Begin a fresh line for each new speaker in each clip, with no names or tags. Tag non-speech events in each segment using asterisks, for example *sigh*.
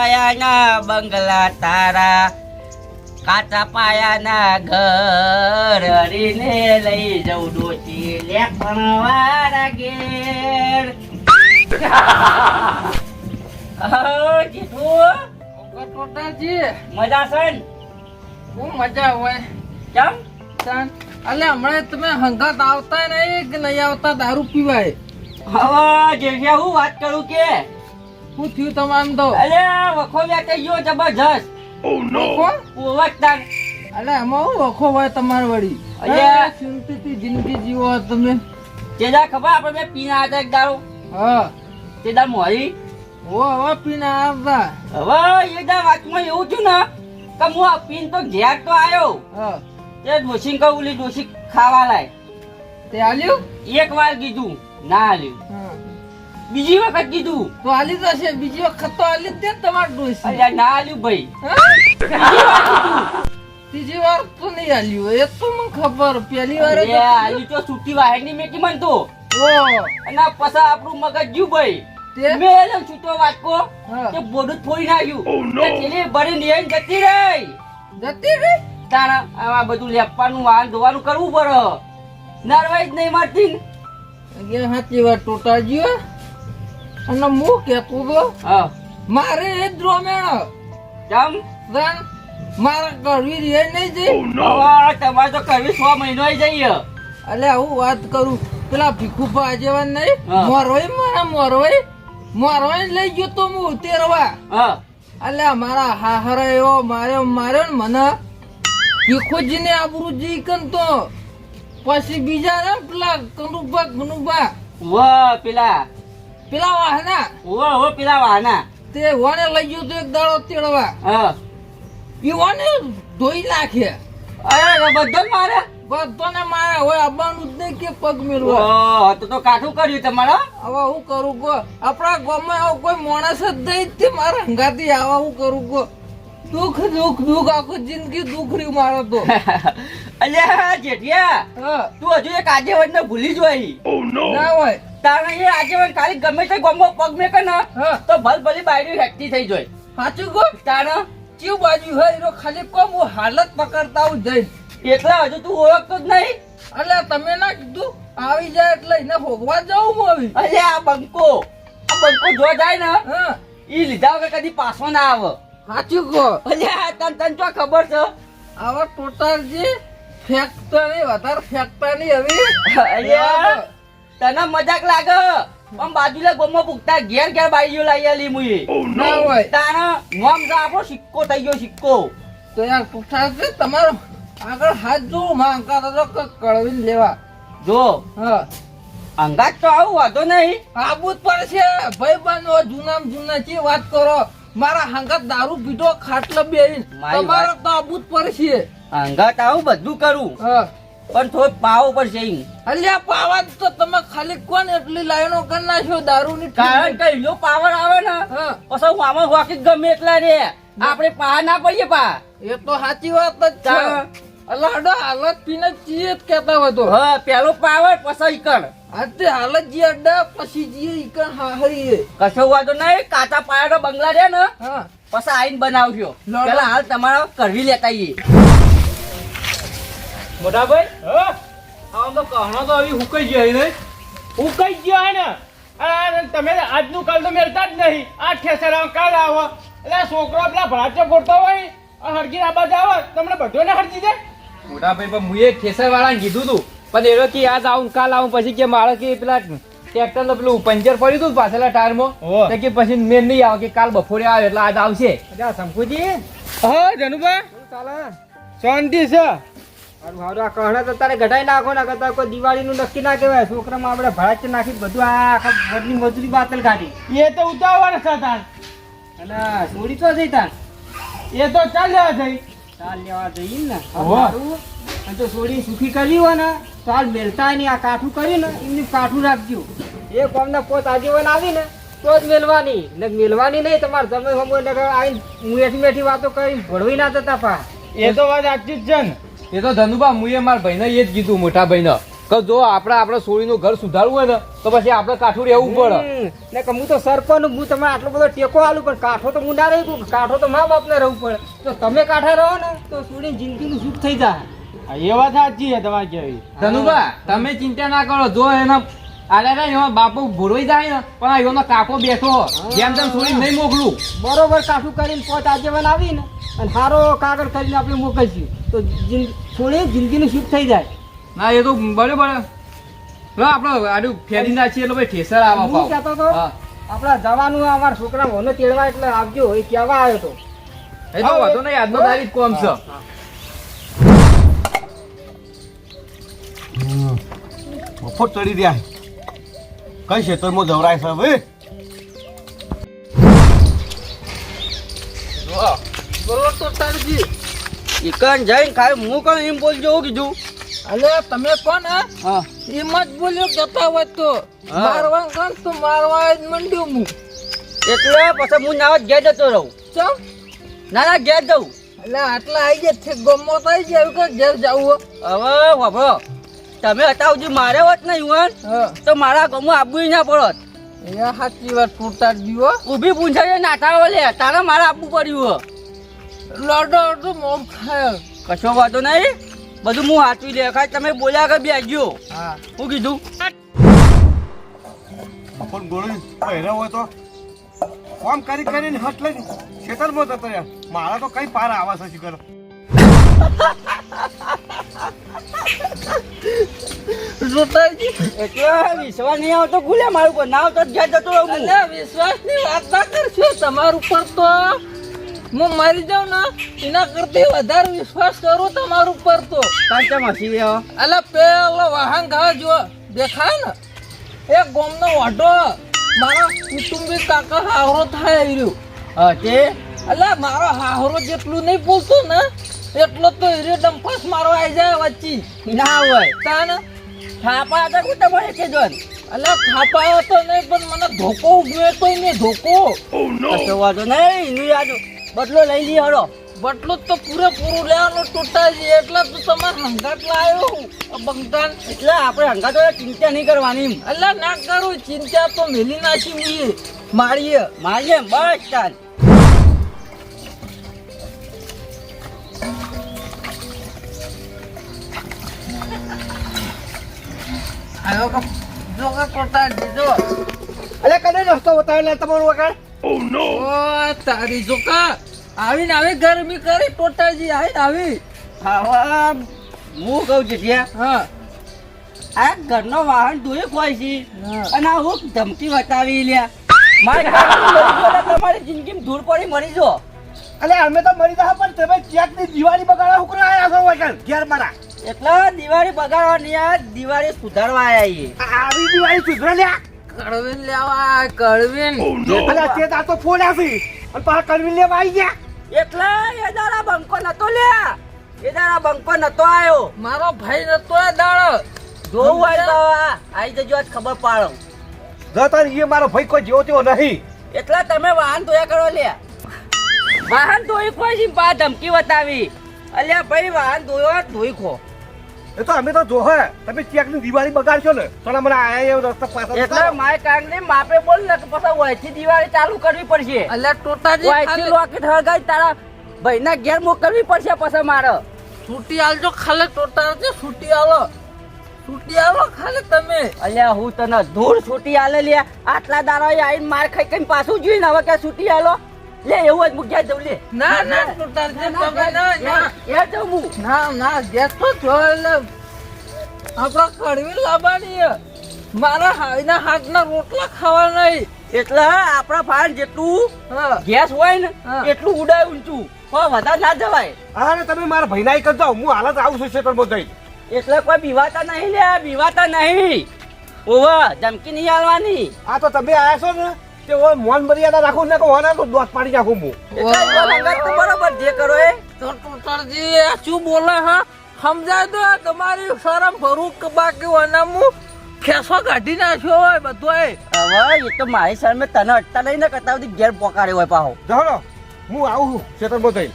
પાયાના બંગલા તારા. કાચા પાયાના ઘર હરીને લઈ જઉં ડોચી લે વાળા ઘેર મજા છે ને?
બહુ મજા હોય.
કેમ?
અલે હમણાં તમે હંગાત આવતા નહીં કે નહીં આવતા દારૂ પીવાય?
હવે જેઠિયા હું વાત કરું કે?
શું થયું તમામ તો?
અરે વખો વ્યાકઈ ગયો જબરજસ્ત.
કોણ
ઓવરટાર
અલે આમાં હું વખો હોય તમાર વળી?
અલ્યા.
અરે, શાંતિથી જિંદગી જીવો તમે.
તેજા ખબર આપણે બે પીના હતા એક દારૂ
હા.
તેદા મોરી.
ઓ હવે પીના આવતા.
હવે એ દા વાતમાં એવું થયું ને કે હું આ પીન તો ઘેર તો આવ્યો
હા.
તે ડોસી કહું ઓલી ખાવા લાય.
તે આલ્યું?
એક વાર કીધું ના આલ્યું.
હા.
બીજી વખત કીધું.
તો આલી જશે બીજી વખત તો આલી જ દે તમારું ડોસી
અલ્યા ના આલ્યું ભાઈ?
ત્રીજી વાર તો નહીં આલ્યું એ તો મને ખબર. પહેલી વાર
આલ્યું તો છૂટી વાહેરની મેકી મન તો. અને પછી આપણું મગજ ગયું ભાઈ.
તે?
મેં છૂટો વાટકો
હા.
બોડું જ ફોડી નાખ્યું. તે થેલી ભરી લઈને જતી રહી.
જતી રહી?
તારા બધું લેપવાનું વાહન ધોવાનું કરવું પડે. નરવાઈ જ નહીં મારતી
સાચી વાત ટોટાજી હો. અને હું કેતો તો
હા.
મારે એ દ્રોમેણ
કેમ?
ધન મારે કરવી રે નહીં જઈ
હવે તમારે તો કરવી સો મહિનો જઈએ.
એટલે હું વાત કરું પેલા ભીખુભા આજેવાન નહીં. મોરવાઈ મારા મોરવાઈ. મોરવાઈ લઈ ગયો તો હું ઉતેરવા. એટલે મારા હાહરા એવો માર્યો માર્યો ને મને ભીખુજીને આબરૂજી કન તો. પછી બીજા ને પેલા કનુભા કનુભા
વાહ પેલા.
પેલા વાહના
ઓ હો પેલા વાહના
તે વાને લઈ ગયો તો એક દાડો તેડવા.
હા.
ઈ વાને ધોઈ નાખે.
અરે બધો જ મારે?
બધાને મારે. હવે આવવાનું જ નહીં કે પગ મેળવો.
તો તો કાઠું કર્યું તમારા
હવે હું કરું ગો? આપણા ગામમાં આવો કોઈ માણસ જ નહીં તે મારા હંગાથી આવા હું કરું ગો? દુઃખ દુઃખ દુઃખ આખું જિંદગી દુઃખ રહ્યું મારો તો. *laughs*
અલ્યા જેઠિયા
હા.
તું હજુ એક આજે ને ભૂલી જોઈ
ના હોય.
તારે એ આગેવાન ખાલી ગમે તે ગમો પગ મેકે ને
હા.
તો ભલ ભલી બાયડી હેકતી થઈ જોઈ
સાચું કહો?
તારે
ચીવ બાજુ હોય એનો ખાલી કોમ હું હાલત પકડતા હું જઈ
એટલા હજુ તું ઓળખતો જ નહીં.
એટલે તમે ના કીધું? આવી જાય એટલે એને ભોગવા જાઉં હું આવી
આ બંકો. આ બંકો જો જાય ને
હા.
ઈ લીધા વગર કદી પાછો ના આવે.
સાચું કહો.
અલ્યા તન તન તો ખબર છે?
આવા ટોટાલજી જે ફેક્ટરી વધારે ફેક્ટરી હવે.
અલ્યા તને મજાક લાગે? પણ બાજુલા ગોમમાં પૂગતા ઘેર ઘેર બાઈઓ લઈ આલી મુઈ.
ના હોય.
તારા નોમ તો આપણો સિક્કો થઈ ગયો સિક્કો.
તો યાર ટોટાલજી તમારો આગળ હાથ જોઉં માંગતા તો કંઈક કળવીને લેવા.
જો.
હા.
અંગાત તો આવું વાંધો નહીં.
આબુ જ પડશે. ભાઈ બનો જૂનામ જૂના ચી વાત કરો મારા હંગાત દારૂ પીધો ખાટલા બેહીન.
તમારો
તમારે તો આબુ જ પડશે.
હંગાત આવું બધું કરું.
હા.
પણ થોડું પાવો પડશે.
અલ્યા પાવા તો તમે ખાલી કોણ એટલી લાઈનો કરી નાખ્યો? દારૂની
કારણ કે એનો પાવર આવે ને પછી હું આમાં વાકી ગમે એટલા રે. આપણે પા ના પડીએ પા
એ તો સાચી વાત જ છે. અલાડો હાલત પીને ચીએ જ કહેતા હતો
હા પેલો પાવર પછી ઈકણ.
આજે હાલત જે અડ્ડા પછી જે ઈકણ હાહરીએ
કશો વાંધો નહીં કાચા પાયાનો બંગલા રે ને
હા.
પછી આઈને બનાવજો. પેલા હાલ તમારા કરવી લેતા આઈએ.
મોટા ભાઈ? આમ તો કહણો તો હવે હુકાઈ ગયો ને. હુકાઈ ગયો હે ને? આ તમે આજનું કાલ તો મેળતા જ નહીં. આ ઠેસર આવો કાલ આવો. એટલે છોકરો પેલા ભરાચો ગોટતો હોય આ હરગી આ બાજુ આવે. તમને બધોને હરજી દે.
મોટા ભાઈ પણ મુએ ઠેસર વાળાને કીધું તું. પણ એનો કે આજ આવું કાલ આવું પછી કે મારે કે પેલા ટ્રેક્ટરનું પેલું પંચર પડ્યું હતું પાછળ
ટાયર.
તો કે પછી મેં નહીં આવે કે કાલ બપોરે આવે એટલે આજ આવશે.
શંકુજી. હા જનુભા. શાંતિ છે.
હારું કહણા તો તારે ઘટાઈ નાખો ના કરતા કોઈ દિવાળીનું નક્કી ના કહેવાય. છોકરામાં આપણે ભરાચ નાખી બધું આ આખા ઘરની મજૂરી બાતલ કાઢી.
એ તો ઉતાવળ છે તાન
અને તો જઈ તાન
એ તો ચાલ્યા થઈ
ચાલ લેવા જઈએ ને. અને તો સોડી સુખી કરી હોય ને તો હાલ મેલતા નહીં. આ કાઠું કર્યું ને એમની કાઠું રાખજો. એ કોમના પોત આજીવન આવી ને તો જ મેલવાની. ને મેલવાની નહીં તમારે તમે સમય એટલે આવીને મુએથી મેઠી વાતો કરી ભળવી ના જતા પા.
એ તો વાત સાચી જ છે ને.
એ તો ધનુભા મુએ મારા ભાઈને એ જ કીધું મોટા ભાઈને.
કે જો આપણે આપણે સોળીનું ઘર સુધારવું હોય ને તો પછી આપણે કાઠું રહેવું પડે.
ને કે હું તો સરપંચ હું તમે આટલો બધો ટેકો આલું પણ કાઠો તો હું ના રહી કાઠો તો મા બાપને રહેવું પડે. તો તમે કાઠા રહો ને તો જિંદગી જિંદગીનું સુખ થઈ જાય.
એ વાત સાચી છે તમારી કેવી
ધનુભા તમે ચિંતા ના કરો જો એના આલે ને એમાં બાપુ જાય ને પણ એનો કાકો બેઠો. જેમ તેમ છોડી નહીં મોકલું.
બરોબર કાઠું કરીને પોત આગેવાન આવી ને અને સારો કાગળ કરીને આપણે મોકલશું. તો જિંદ- છોડી જિંદગીનું સુખ થઈ જાય.
ના એ તો બરોબર. લો આપણે આડું ફેરી નાખીએ એટલે ભાઈ ઠેસર આવા
હું કહેતો તો આપણા જવાનું અમારા છોકરા મને તેડવા એટલે આવજો એ કહેવા આવ્યો તો.
એ તો વાંધો નહીં આજનો તારીખ કોમ છે.
મફત ચડી રહ્યા કઈ ખેતરમાં જવરાય છે હવે
બોલો તો તારજી
ચિકન જઈને ખાય હું કણ એમ બોલજો કીધું?
અલે તમે કોણ હા?
હા.
એમ જ બોલ્યો જતા હોય તો. મારવા કાન તો મારવા જ મંડ્યું હું.
એટલે પછી હું નાવા ઘેર જતો રહું.
ચમ?
ના ના ઘેર જવું
એટલે આટલા આવી જાય છે ગમો આવી જાય ઘેર જવું
હવે વાપરો તમે હતા સુધી મારે હોત ને યુવાન તો મારા ગમો આપવું ના પડત.
એ સાચી વાત પૂરતા દીવો.
ઊભી પૂંછાડીએ નાતા લે તારે મારે આપવું પડ્યું
લડો અડધો મોમ ખાય.
કશો વાંધો નહીં. બધું હું હાચવી દેખાય. ખાલી તમે બોલ્યા કે બેગ્યો
હા.
હું કીધું?
પણ ગોળી પહેર્યો હોય તો કોમ કરી કરીને હટ લઈ ખેતરમાં જતો રહ્યા. મારા તો કઈ પાર આવા છે
એટલે વિશ્વાસ નહીં આવતો ગુલ્યા મારું પર ના આવતો તો જતો રહું હું.
અલ્યા વાત ના કરશો. તમારું પર તો હું મરી જાઉં ને એના કરતી વધારે વિશ્વાસ કરું તમારું પર તો.
કાંઈ કેમ હસી
અલા પેલો વાહન ઘા જો દેખાય ને? એ ગોમનો વાટો મારા કુટુંબી કાકા હાવરો થાય રહ્યું.
હા
અલા મારો હાવરો જેટલું નહીં બોલતો ને એટલો તો હીરો ડંપાસ મારો આવી જાય વચ્ચે.
ના હોય.
તાન
થાપા હતા કોઈ ભાઈ કે જોન?
અલા થાપા તો નહીં પણ મને ધોકો ઉગ્યો તો ને ધોકો.
કશો વાંધો નહીં હીરો યાદ બદલો લઈ લઈએ હળો.
બટલું જ તો પૂરેપૂરું લેવાનું ટોટાજી એટલે તો તમારે હંગાટ લાવ્યો આ
એટલે આપણે હંગાતો ચિંતા નહીં કરવાની
એટલે ના કરું. ચિંતા તો મેલી નાખી મીએ મારીએ.
મારીએ બસ ચાલ
અલે કને રસ્તો બતાવે લે તમારો વગર?
ઓ તારી જોકા આવીને આવી ગરમી કરી ટોટાજી આવી આવી.
હવે હું કહું છું ત્યાં
હા.
આ ઘરનો વાહન ધોઈ ખોય છે. અને આ હું ધમકી બતાવી લ્યા. તમારી જિંદગીમાં ધૂળ પડી મરી જો.
અલે અમે તો મરી જા પણ તમે ચેકની દિવાળી બગાડવા હુકરા આયા છો વગર? ઘેર મારા.
એટલે દિવાળી બગાડવાની આ દિવાળી સુધારવા
આવી આવી દિવાળી સુધરે લ્યા
કડવીન લેવા કડવીન
અલે તે તાર તો ફોન છે. અને પાછા કરવી લેવા આવી ગયા?
એટલે એ દાડા બંકો નતો લ્યા. એ દાડા બંકો નતો આવ્યો
મારો ભાઈ નતો એ દાડો.
જોવું હોય તો આ. આઈ જજો આજ ખબર પાડો.
જતા તાર એ મારો ભાઈ કોઈ જેવો તેવો નહીં.
એટલે તમે વાહન ધોયા કરો લ્યા. વાહન ધોઈ ખો છે પા ધમકી બતાવી. અલ્યા ભાઈ વાહન ધોયો ધોઈ ખો.
એ તો અમે તો જોહે. તમે ચેકની દિવાળી બગાડશો ને તો મને આયા એવો રસ્તા પાછા
એટલે માય કાંગની માપે બોલ ને પછી ઓયથી દિવાળી ચાલુ કરવી પડશે.
અલ્યા ટોટાજી
ઓયથી
ખાલી.
રોકેટ હળગાઈ તારા ભાઈના ઘેર મોકલવી પડશે પછી મારે.
છૂટી આલજો ખાલી ટોટાજી છૂટી આલો. છૂટી આલો ખાલે તમે.
અલ્યા હું તને ધૂળ છૂટી આલે લે આટલા દારા આવીને માર ખાઈ કઈ પાછું જોઈને હવે કે છૂટી આલો. લે એવું જ મૂક્યા જવું લે.
ના ના તમે ના ના
એ જવું હું.
ના ના ગેસ તો જો એટલે આપણા કડવી લાવવાની મારા હાઈના હાથના રોટલા ખાવા નહીં.
એટલે આપણા ફાન જેટલું
હા.
ગેસ હોય ને એટલું ઉડાય ઊંચું પણ વધારે ના જવાય.
અરે તમે મારા ભાઈના એક જ હું. હાલત આવું છું ખેતરમાં બધા
એટલે કોઈ બીવાતા નહીં લે બીવાતા નહીં. ઓવા ધમકી નહીં આવવાની
આ તો તમે આયા છો ને? તે ઓય મોન મર્યાદા રાખો ને કે ઓના તો દોત પાડી નાખું હું.
એટલે અંગત તો બરોબર જે કરો એ.
તો ટોટરજી આ શું બોલે હા? સમજાય તો તમારી શરમ ભરું કે બાકી મુ ખેસો કાઢી નાખ્યો હોય બધોય
હવે એ તો મારી સામે તને અટતા લઈને કરતા બધી ઘેર પોકાડ્યો હોય પાહો.
જાણો હું આવું છું ખેતરમાં
થઈ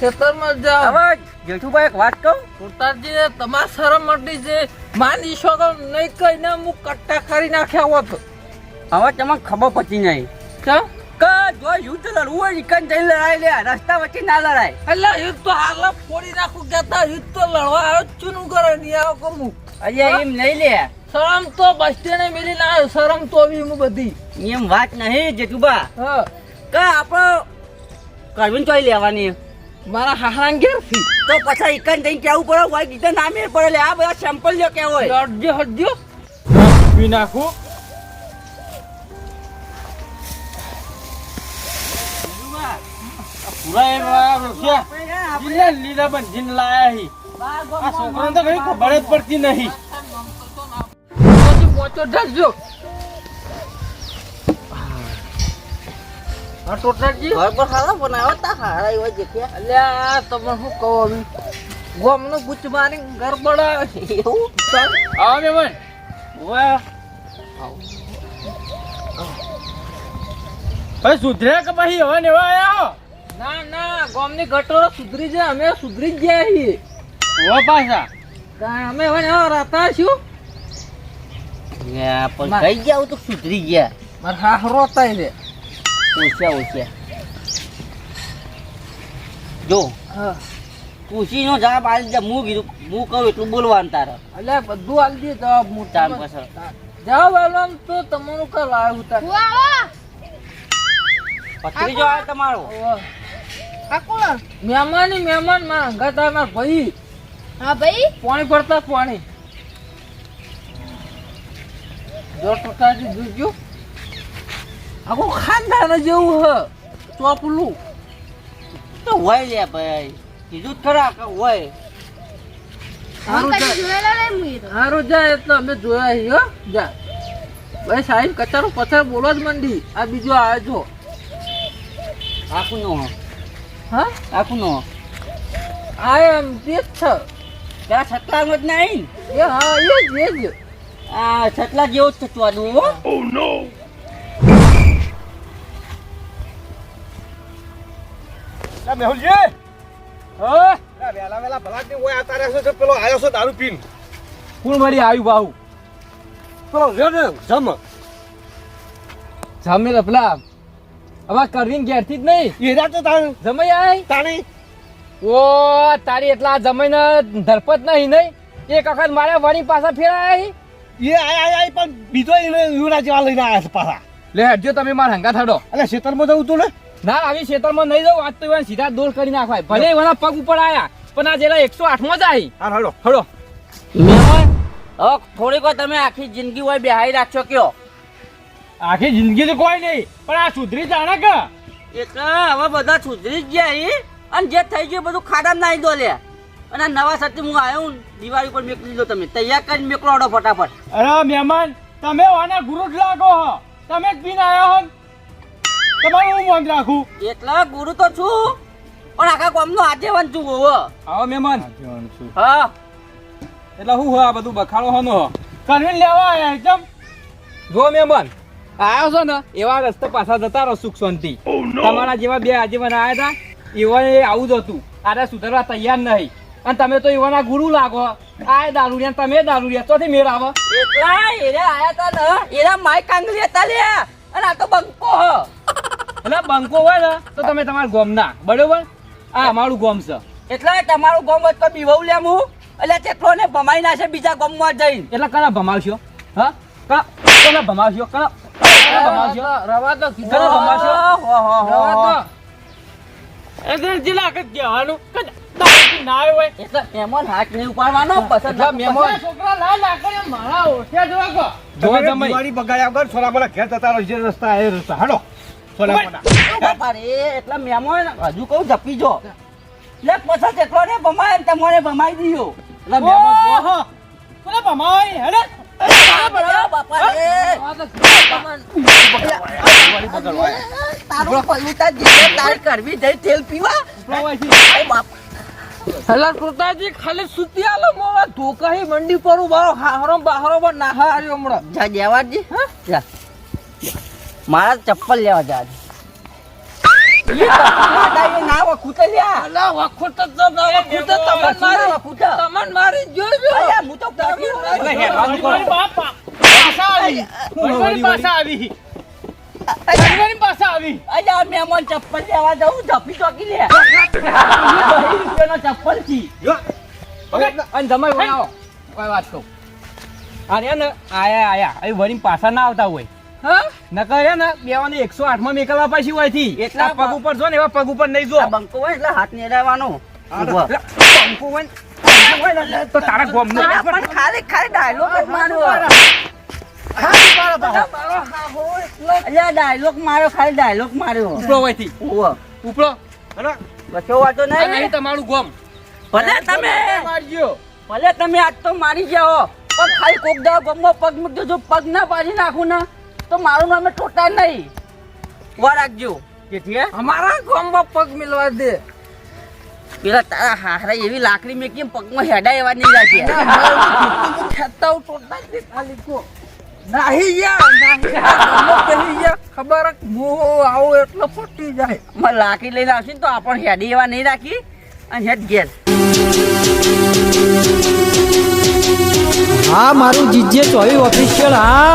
ખેતરમાં જાઓ.
હવે જેઠુભાઈ એક વાત કહું?
કુર્તાજી તમાર શરમ મટી છે. માની શકો નહીં કહીને હું કટ્ટા કરી નાખ્યા હોત.
હવે તમને ખબર પડતી નહીં.
કેમ
કે જો યુદ્ધ લડવું હોય ઇકન જઈને લડાઈ લે રસ્તા વચ્ચે ના લડાય.
એટલે યુદ્ધ તો હાલ ફોડી નાખું કેતા યુદ્ધ તો લડવા આવ્યો જ કરે નહીં આવો કમું
અહીંયા એમ નહીં લે.
શરમ તો બસ સ્ટેન્ડે મિલી ના શરમ તો બી હું બધી.
એમ વાત નહીં જેઠુબા
હા.
કે આપણે કરવીને ચોઈ લેવાની.
મારા હાહરા ઘેરથી.
તો પછી ઇકન જઈને કેવું પડે? હોય કીધે ના મેળ પડે લે આ બધા સેમ્પલ લ્યો કે હોય.
હટજો.
પી નાખું. પૂરા એમ વાળા છે. લીલા લીલા લાયા હી. આ છોકરાને તો કઈ ખબર જ પડતી નહીં.
પછી પહોંચો ઢાલજો
ઘર પર હારા બનાવો તા હારા હોય જેઠિયા
અલ્યા તમે શું કહો હવે? ગોમનું ગુચ મારી ઘર બળાવે
એવું?
આવો મેમન વાહ ભાઈ સુધર્યા કે પછી હવે નેવા આયા
ના ગોમની ગટરો સુધરી જાય અમે સુધરી જ ગયા છીએ.
ઓ પાછા.
કારણ અમે હવે એવા રહેતા છું
પણ કઈ ગયા તો સુધરી ગયા.
મારા હાહરો હતા છે
ઓછ્યા ઓછ્યા જો
હા.
પૂછીનો જવાબ આલી દે હું કીધું હું કહું એટલું બોલવાનું તારે.
એટલે બધું આલી દે જવાબ હું. તમે- જવાબ આલવાનું તો તમારું કાલ આવ્યું તા
પથરી જો આવે તમારો.
મહેમાન ઈ મહેમાનમાં અંગાતા મારા ભાઈ.
હા ભાઈ?
પાણી ભરતા પાણી. જો ટકાજી જોજો આખું ખાનદાન જેવું હ ચોપલું.
તો હોય લે ભાઈ. કીધું જ ખરા કે હોય.
સારું જાય. એટલે અમે જોયા છીએ હો. જા. ભાઈ સાહેબ કચારો પથાર બોલો જ મંડી. આ બીજો આવે છો
આખું નો
હા?
આખું નો.
આ એમ તે જ છે.
ત્યાં છટલામાં જ નહીં.
એ હા એ જ એ જ.
આ છટલા જેવું જ છે ચોદું હો
લા મેહુલજી.
હા?
વેલા વેલા ભલા તે ઓય આતા રહેશે તો પેલો આયો છે દારૂ પીન.
કોણ વળી આવ્યું બાહુ?
પેલો જમ.
જમી પેલા હવે કરવીને ઘેરથી જ નહીં.
એરા તો તાણ.
જમાઈ આય.
તાણી.
ઓ તારી એટલા જમીને ધરપત નહીં નહીં. એક વખત મારે વળી પાછા ફેરાય. હી.
એ આય આય આય પણ બીજો એને યુરા જેવા લઈને આવ્યા છે પાછા.
લે હટજો તમે મારા હંગા થાડો
એટલે ખેતરમાં જવું તું ને?
ના આવી ખેતરમાં નહીં જવું. આજ તો એને સીધા દોર કરી નાખવાય. ભલે એના પગ ઉપર આયા પણ આ જેલા એકસો આઠમાં જ આવી
હા હડો.
હડો
થોડીક વાર તમે આખી જિંદગી હોય બેહાઈ રાખશો કયો?
આખી જિંદગી તો કોઈ નહીં પણ આ સુધરી જાણે કે.
એક હવે બધા સુધરી જ ગયા એ અને જે થઈ ગયું બધું ખાડા નાખી દો લે. અને આ નવા સાથે હું આવ્યો દિવાળી પર મેકલી દો તમે તૈયાર કરીને મેકલો આડો ફટાફટ.
અરે મહેમાન તમે આના ગુરુ જ લાગો હો. તમે જ પીને આવ્યા હો તમારું હું મન રાખું?
એટલા ગુરુ તો છું પણ આખા ગામનો આગેવાન છું હોવો
આવો મહેમાન.
હા.
એટલે હું આ બધું બખાડો હનો કરવીને લેવા આવ્યા એકદમ. જો મહેમાન આવ્યો છો ને એવા રસ્તે પાછા જતા રહો સુખ શાંતિ. તમારા જેવા બે આજીવન આવ્યા હતા એવા એ આવું જ હતું. આરે સુધારવા તૈયાર નહીં. અને તમે તો એવાના ગુરુ લાગો. આ દારૂડિયા તમે દારૂડિયા ચોથી મેળ આવો.
એટલા એરે આયા તા ને એરા માય કાંગલી હતા લે. અને આ તો બંકો હ.
એટલે બંકો હોય ને તો તમે તમારા ગોમના. બરોબર? આ અમારું ગોમ છે.
એટલે તમારું ગામ તો બીવવ લે હું એટલે તેટલો ને ભમાઈ નાખે બીજા ગામમાં જઈને.
એટલે કના ભમાવશો? હા? કના કના ભમાવશો? કના
રવા તો કીધું રવા તો
એટલે
લાકડે મારા
ઘેર જતા જે રસ્તા એ રસ્તા હાડો છોરા મોટા
બાપા રે એટલે મહેમાન હજુ કહું જપી જો લે પછી તેટલો ને ભમાય ને તમારે ભમાઈ દીયો એટલે મહેમાન જો.
ઓહો
તારું તાર કરવી જઈ તેલ પીવા બાપ
હલા કૃતાજી ખાલી સુતી આલો મોવા ધોકાહી મંડી પર બારો હાહરો બહારો પર નાહા આર્યો હમણાં.
જા. મારા ચપ્પલ લેવા
જોજો.
મહેમાન ચપ્પલ લેવા જવું ધપી ચોકી લે રૂપિયાનો ચપ્પલ
વાત અરે ને આયા આયા અહીં વળી પાછા ના આવતા હોય.
હા?
નકર ને બેવાની એકસો આઠમાં મેકલવા પાછી હોયથી
એટલા
પગ ઉપર જો ને એવા પગ ઉપર નહીં જો.
બંકો હોય એટલે હાથ
ને રહેવાનો બંકો હોય તો તારા ગોમ
નો પણ ખાલી ખાલી ડાયલોગ જ અલ્યા ડાયલોગ મારો ખાલી ડાયલોગ માર્યો.
ઉપડો
હોયથી
ઉપડો.
કશો વાંધો નહીં
નહીં તમારું ગોમ.
ભલે તમે
મારજો
ભલે તમે આજ તો મારી ગયા હો પણ ખાલી કોક દા ગમો પગ મૂકજો જો પગ ના પાડી નાખું ને. તો મારું નામ ટોટા નહીં. વા રાખજો. જેથી
અમારા ગામમાં પગ મિલવા દે.
પેલા તારા હારા એવી લાકડી મેકી પગમાં હેડા એવા નહીં રાખે.
ખેતા ટોટા જ ખાલી કો નાહી ગયા નાહી ખબર જ હું આવું એટલે ફટી જાય.
માં લાકડી લઈને આવશે ને તો આપણ હેડી એવા નહીં રાખી અને હેડ ગેર
હા મારું જીજે ચોવી ઓફિશિયલ હા.